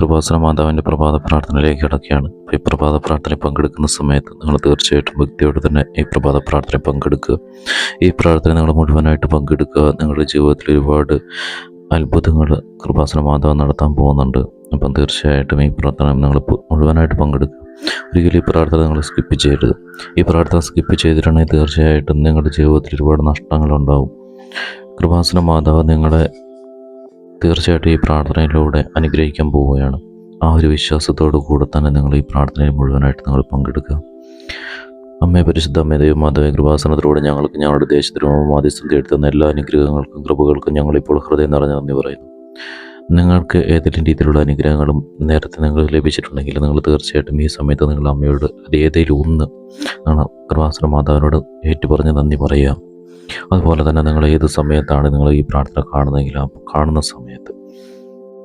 കൃപാസന മാതാവിന്റെ പ്രഭാത പ്രാർത്ഥനയിലേക്ക് കിടക്കുകയാണ് ഈ പ്രഭാത പ്രാർത്ഥന പങ്കെടുക്കുന്ന സമയത്ത് നിങ്ങൾ തീർച്ചയായിട്ടും വ്യക്തിയോട് തന്നെ ഈ പ്രഭാത പ്രാർത്ഥന പങ്കെടുക്കുക. ഈ പ്രാർത്ഥന നിങ്ങൾ മുഴുവനായിട്ട് പങ്കെടുക്കുക. നിങ്ങളുടെ ജീവിതത്തിൽ ഒരുപാട് അത്ഭുതങ്ങൾ കൃപാസന മാതാവ് നടത്താൻ പോകുന്നുണ്ട്. അപ്പം തീർച്ചയായിട്ടും ഈ പ്രാർത്ഥന നിങ്ങൾ മുഴുവനായിട്ട് പങ്കെടുക്കുക. ഒരിക്കലും ഈ പ്രാർത്ഥന നിങ്ങൾ സ്കിപ്പ് ചെയ്യരുത്. ഈ പ്രാർത്ഥന സ്കിപ്പ് ചെയ്തിട്ടുണ്ടെങ്കിൽ തീർച്ചയായിട്ടും നിങ്ങളുടെ ജീവിതത്തിൽ ഒരുപാട് നഷ്ടങ്ങളുണ്ടാവും. കൃപാസന മാതാവ് നിങ്ങളെ തീർച്ചയായിട്ടും ഈ പ്രാർത്ഥനയിലൂടെ അനുഗ്രഹിക്കാൻ പോവുകയാണ്. ആ ഒരു വിശ്വാസത്തോടു കൂടെ തന്നെ നിങ്ങൾ ഈ പ്രാർത്ഥനയിൽ മുഴുവനായിട്ട് നിങ്ങൾ പങ്കെടുക്കുക. അമ്മയെ പരിശുദ്ധ അമ്മേ മാധവ കൃപാസനത്തിലൂടെ ഞങ്ങൾക്ക് ഞങ്ങളുടെ ദേശത്തിനും മാധ്യസ്ഥം തേടുത്തുന്ന എല്ലാ അനുഗ്രഹങ്ങൾക്കും കൃപകൾക്കും ഞങ്ങളിപ്പോൾ ഹൃദയം നിറഞ്ഞ നന്ദി പറയുന്നു. നിങ്ങൾക്ക് ഏതെങ്കിലും രീതിയിലുള്ള അനുഗ്രഹങ്ങളും നേരത്തെ നിങ്ങൾ ലഭിച്ചിട്ടുണ്ടെങ്കിൽ നിങ്ങൾ തീർച്ചയായിട്ടും ഈ സമയത്ത് നിങ്ങൾ അമ്മയോട് അത് ഏതെങ്കിലും ഒന്ന് കൃപാസന മാതാവിനോട് ഏറ്റുപറഞ്ഞ് നന്ദി പറയുക. അതുപോലെ തന്നെ നിങ്ങൾ ഏത് സമയത്താണ് നിങ്ങൾ ഈ പ്രാർത്ഥന കാണുന്നതെങ്കിൽ ആ കാണുന്ന സമയത്ത്.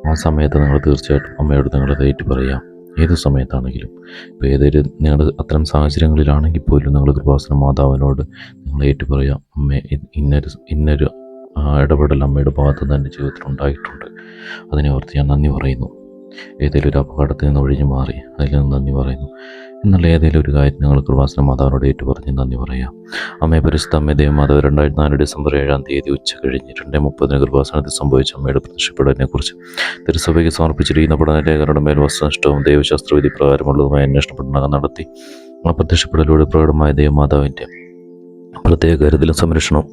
ആ സമയത്ത് നിങ്ങൾ തീർച്ചയായിട്ടും അമ്മയോട് നിങ്ങൾ ഏറ്റു പറയാം. ഏത് സമയത്താണെങ്കിലും. ഇപ്പോൾ ഏതൊരു നിങ്ങൾ അത്തരം സാഹചര്യങ്ങളിലാണെങ്കിൽ പോലും നിങ്ങൾ കൃപാസന മാതാവിനോട് നിങ്ങൾ ഏറ്റു പറയാം. അമ്മ ഇന്നൊരു ഇന്നൊരു ഇടപെടൽ അമ്മയുടെ ഭാഗത്ത് നിന്ന് എന്റെ ജീവിതത്തിൽ ഉണ്ടായിട്ടുണ്ട്. അതിനെ ഓർത്ത് ഞാൻ നന്ദി പറയുന്നു. ഏതെങ്കിലും ഒരു അപകടത്തിൽ നിന്ന് ഒഴിഞ്ഞു മാറി അതിൽ നിന്ന് നന്ദി പറയുന്നു. എന്നുള്ള ഏതെങ്കിലും ഒരു കാര്യം ഞങ്ങൾ കൃപാസന മാതാവിനോട് ഏറ്റു പറഞ്ഞ് നന്ദി പറയാം. അമ്മയെ പരിശുദ്ധ അമ്മ ദേവമാതാവ് രണ്ടായിരത്തി നാല് ഡിസംബർ ഏഴാം തീയതി ഉച്ച കഴിഞ്ഞ് രണ്ടേ മുപ്പതിന് കൃപാസനത്തിൽ സംഭവിച്ച അമ്മയുടെ പ്രത്യക്ഷപ്പെടലിനെ കുറിച്ച് തിരുസഭയ്ക്ക് സമർപ്പിച്ചിരിക്കുന്ന പഠനലേഖരുടെ മേൽ വസ്തുനിഷ്ഠവും ദൈവശാസ്ത്രവിധി പ്രകാരമുള്ളതുമായ അന്വേഷണ പഠനങ്ങൾ നടത്തി ആ പ്രത്യക്ഷപ്പെടലിലൂടെ പ്രകടമായ ദേവമാതാവിന്റെ പ്രത്യേക കരുതലും സംരക്ഷണവും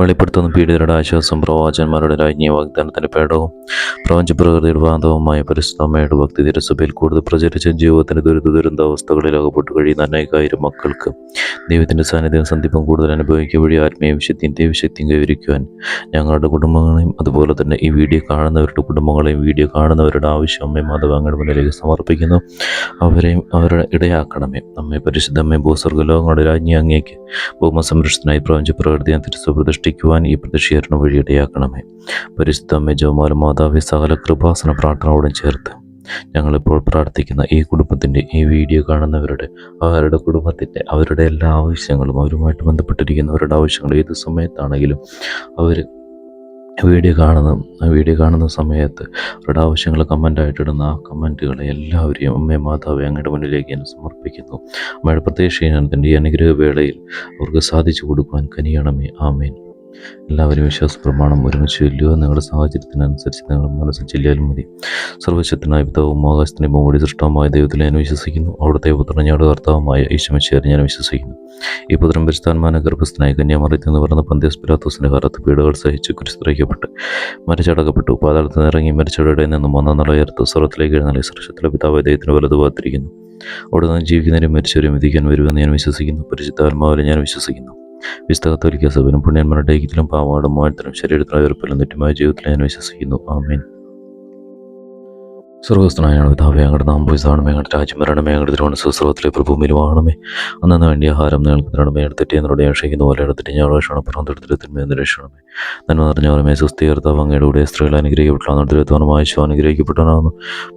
വെളിപ്പെടുത്തുന്ന പീഡിതരുടെ ആശ്വാസം പ്രവാചന്മാരുടെ രാജ്ഞീയ വാഗ്ദാനത്തിന്റെ പേടവും പ്രപഞ്ച പ്രകൃതിയുടെ ബാന്ധവമായ പരിശ്രമയുടെ ഭക്തി തിരസഭയിൽ കൂടുതൽ പ്രചരിച്ച ജീവിതത്തിന്റെ ദുരിത ദുരന്താവസ്ഥകളിൽ അകപ്പെട്ടു കഴിയുന്ന അനേകായിരം മക്കൾക്ക് ദൈവത്തിന്റെ സാന്നിധ്യം സന്ധിപ്പം കൂടുതൽ അനുഭവിക്കുക വഴി ആത്മീയ വിശുദ്ധിയും ദൈവശക്തിയും കൈവരിക്കുവാൻ ഞങ്ങളുടെ കുടുംബങ്ങളെയും അതുപോലെ തന്നെ ഈ വീഡിയോ കാണുന്നവരുടെ കുടുംബങ്ങളെയും വീഡിയോ കാണുന്നവരുടെ ആവശ്യം അമ്മയും മാധവ അങ്ങയുടെ മുന്നിലേക്ക് സമർപ്പിക്കുന്നു. അവരെയും അവരുടെ ഇടയാക്കണമേ. നമ്മെ പരിശുദ്ധമ്മേ ഭൂസ്വർഗ ലോകങ്ങളുടെ രാജ്ഞി അങ്ങേക്ക് ഭൂമസംരക്ഷണത്തിനായി പ്രപഞ്ച പ്രകൃതിയെ തിരിച്ചു പ്രതിഷ്ഠിക്കുവാൻ ഈ പ്രതിഷേധം വഴി ഇടയാക്കണമേ. പരിശുദ്ധമ്മേ ജോമാല മാതാവി സകല കൃപാസന പ്രാർത്ഥനയോടും ചേർത്ത് ഞങ്ങളിപ്പോൾ പ്രാർത്ഥിക്കുന്ന ഈ കുടുംബത്തിന്റെ ഈ വീഡിയോ കാണുന്നവരുടെ അവരുടെ കുടുംബത്തിന്റെ അവരുടെ എല്ലാ ആവശ്യങ്ങളും അവരുമായിട്ട് ബന്ധപ്പെട്ടിരിക്കുന്നവരുടെ ആവശ്യങ്ങൾ ഏത് സമയത്താണെങ്കിലും അവർ വീഡിയോ കാണുന്ന വീഡിയോ കാണുന്ന സമയത്ത് അവരുടെ ആവശ്യങ്ങൾ കമന്റായിട്ടിടുന്ന ആ കമന്റുകളെ എല്ലാവരെയും അമ്മേ മാതാവെ അങ്ങയുടെ മുന്നിലേക്ക് ഞാൻ സമർപ്പിക്കുന്നു. അമ്മയുടെ പ്രത്യക്ഷീകരണത്തിന്റെ ഈ അനുഗ്രഹ വേളയിൽ അവർക്ക് സാധിച്ചു കൊടുക്കുവാൻ കനിയണമേ. ആമേൻ. എല്ലാവരും വിശ്വാസ പ്രമാണം ഒരുമിച്ച് ചൊല്ലുക. നിങ്ങളുടെ സാഹചര്യത്തിനനുസരിച്ച് നിങ്ങൾ മനസ്സിൽ ചൊല്ലിയാലും മതി. സർവശക്തനായ പിതാവും ആകാശത്തിന്റെ മുമ്പടി സൃഷ്ടവുമായ ദൈവത്തിൽ ഞാൻ വിശ്വസിക്കുന്നു. അവിടുത്തെ പുത്രൻ ഞങ്ങളുടെ കർത്താവുമായ ഈശ്വമിച്ചേർ ഞാൻ വിശ്വസിക്കുന്നു. ഈ പുത്രൻ പരിസ്ഥാനമാന ഗർഭസ്ഥനായി കന്യാമറിയത്തിൽ നിന്ന് പറഞ്ഞ പന്ത്യസ് പിലാത്തോസിന്റെ കാലത്ത് പീഡകൾ സഹിച്ച് കുരിശ്രയിക്കപ്പെട്ട് മരിച്ചടക്കപ്പെട്ടു. പാതാളത്തിൽ നിന്ന് ഇറങ്ങി മരിച്ചവരുടെ നിന്നും ഒന്നാം ഉയർത്ത്. സ്വർത്തിലേക്ക് എഴുന്നള്ളി. സൃഷ്ടത്തിലെ പിതാവ് ദൈവത്തിന് വലതു ഭാഗത്തിരിക്കുന്നു. അവിടെ നിന്ന് ജീവിക്കുന്നവരും മരിച്ചവരും വിധിക്കാൻ വരുമെന്ന് ഞാൻ വിശ്വസിക്കുന്നു. പരിശുദ്ധാത്മാവിൽ ഞാൻ വിശ്വസിക്കുന്നു. വിശുദ്ധ കത്തോലിക്ക സഭയിലും പുണ്യന്മാരുടെ ഐക്യത്തിലും പാവാടും മോഹനത്തിലും ശരീരത്തിലും ഉയർപ്പിലും നെറ്റുമായ ജീവിതത്തിൽ ഞാൻ വിശ്വസിക്കുന്നു. ആമേൻ. സ്വർഗസ്ഥനായ പിതാവേ അങ്ങയുടെ നാം പോയിസാണമേ അങ്ങയുടെ രാജ്യം വരണമേ അങ്ങയുടെ തിരുവണ്ണ സുസ്രവത്തിലെ പ്രഭൂമിയിൽ വാണമേ. അന്നു വേണ്ടി ആഹാരം നിങ്ങൾക്ക് തരണമേ എടുത്തിട്ട് എന്നോട് ക്ഷയിക്കുന്ന പോലെ എടുത്തിട്ട് ഞാൻ രക്ഷണം എന്ന് രക്ഷണമേ. നന്മ നിറഞ്ഞവരമേ സുസ്ഥീകർത്താവ് അങ്ങയുടെ കൂടെ സ്ത്രീകൾ അനുഗ്രഹിക്കപ്പെട്ടാണ് തിരുവനന്തപുരമായി അനുഗ്രഹിക്കപ്പെട്ടവനാകുന്നു.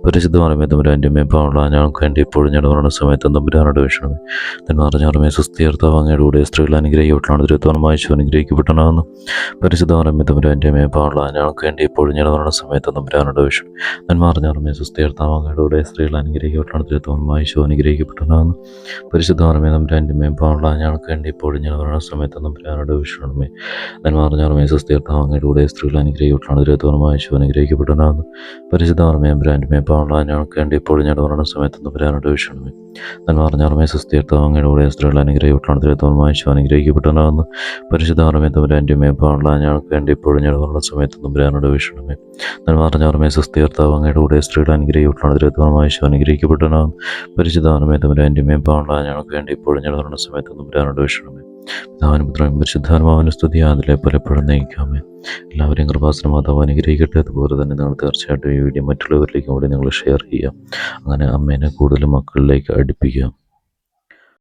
പരിശുദ്ധമേ തമ്പുരാന്റെ മേപ്പാവുള്ള ഞങ്ങൾക്ക് വേണ്ടി ഇപ്പോഴും ഞാൻ പറഞ്ഞ സമയത്ത് തമ്പുരാനോട് വീക്ഷണമേ നന്മ നിറഞ്ഞവരമേ സുസ്ഥീകർത്താവ് അങ്ങയുടെ കൂടെ സ്ത്രീകൾ അനുഗ്രഹിക്കപ്പെട്ടാണ് തിരുവനന്തപുരമായി അനുഗ്രഹിക്കപ്പെട്ടവനാകുന്നു. പരിശുദ്ധമേ തമ്പുരാന്റെ മേപ്പാവുള്ള ഞങ്ങൾക്ക് വേണ്ടി ഇപ്പോഴും ഞാൻ പറഞ്ഞ സമയത്ത് തമ്പുരാനോട് വീക്ഷണം നന്മ നിറഞ്ഞവരമേ കൂടെ സ്ത്രീകൾ അനുഗ്രഹിക്കപ്പെട്ടാണ് തിരുവനന്തപുരമായി പരിശുദ്ധമാർമേ പരിശുദ്ധമേ തമ്പുരാന്റെ പാടുള്ള ഞങ്ങൾക്ക് വേണ്ടി ഇപ്പോഴും ഞങ്ങൾ വരണ സമയത്ത് തമ്പുരാനോട് വീക്ഷണമേ നന്മ നിറഞ്ഞവരമേ സുസ്ഥീർത്താവ് അങ്ങയുടെ കൂടെ സ്ത്രീകൾ അനുഗ്രഹിക്കപ്പെട്ടാണ് തിരുവനന്തപുരമായ ശിവ പരിശുദ്ധമാർമേ പരിശുദ്ധമേ ബ്രാൻഡ് പാടുള്ള ഞങ്ങൾക്ക് വേണ്ടി ഇപ്പോഴും ഞങ്ങൾ വരണ സമയത്ത് തമ്പുരാനോട് വീക്ഷണമേ നന്മ പറഞ്ഞാൽ സുസ്ഥീർത്താവ് അങ്ങയുടെ കൂടെ സ്ത്രീകൾ അനുഗ്രഹിക്കപ്പെട്ടാണ് തിരുവനന്തപുരമായ ശിവ അനുഗ്രഹിക്കപ്പെട്ടവനാകുന്നു. പരിശുദ്ധമേ തമ്പുരാന്റെ മേപ്പാവുള്ള ഞങ്ങൾക്ക് വേണ്ടി ഇപ്പോഴും ഞങ്ങളുടെ സമയത്ത് തമ്പുരാനോട് വീക്ഷണമേ. നന്മ നിറഞ്ഞവരമേ സുസ്ഥീർത്താവ് അങ്ങയുടെ കൂടെ സ്ത്രീകൾ അനുഗ്രഹിക്കപ്പെട്ടാണ് തിരുവനന്തപുരമായ ശിവ അനുഗ്രഹിക്കപ്പെട്ടവനാകുന്നു. പരിശുദ്ധമേ തമ്പുരാന്റെ മേപ്പാവുള്ള ഞങ്ങൾക്ക് വേണ്ടി ഇപ്പോഴും ഞങ്ങളുടെ സമയത്ത് തമ്പുരാനോട് വീക്ഷണമേ. പിതാവിനും പുത്രനും പരിശുദ്ധാത്മാവിന് സ്തുതി അതിലെ പലപ്പോഴും നയിക്കാമേ. എല്ലാവരെയും കൃപാസന മാതാവ് അനുഗ്രഹിക്കട്ടെ. അതുപോലെ തന്നെ നിങ്ങൾ തീർച്ചയായിട്ടും ഈ വീഡിയോ മറ്റുള്ളവരിലേക്കും കൂടി നിങ്ങൾ ഷെയർ ചെയ്യുക അങ്ങനെ അമ്മേനെ കൂടുതൽ മക്കളിലേക്ക് അടുപ്പിക്കുക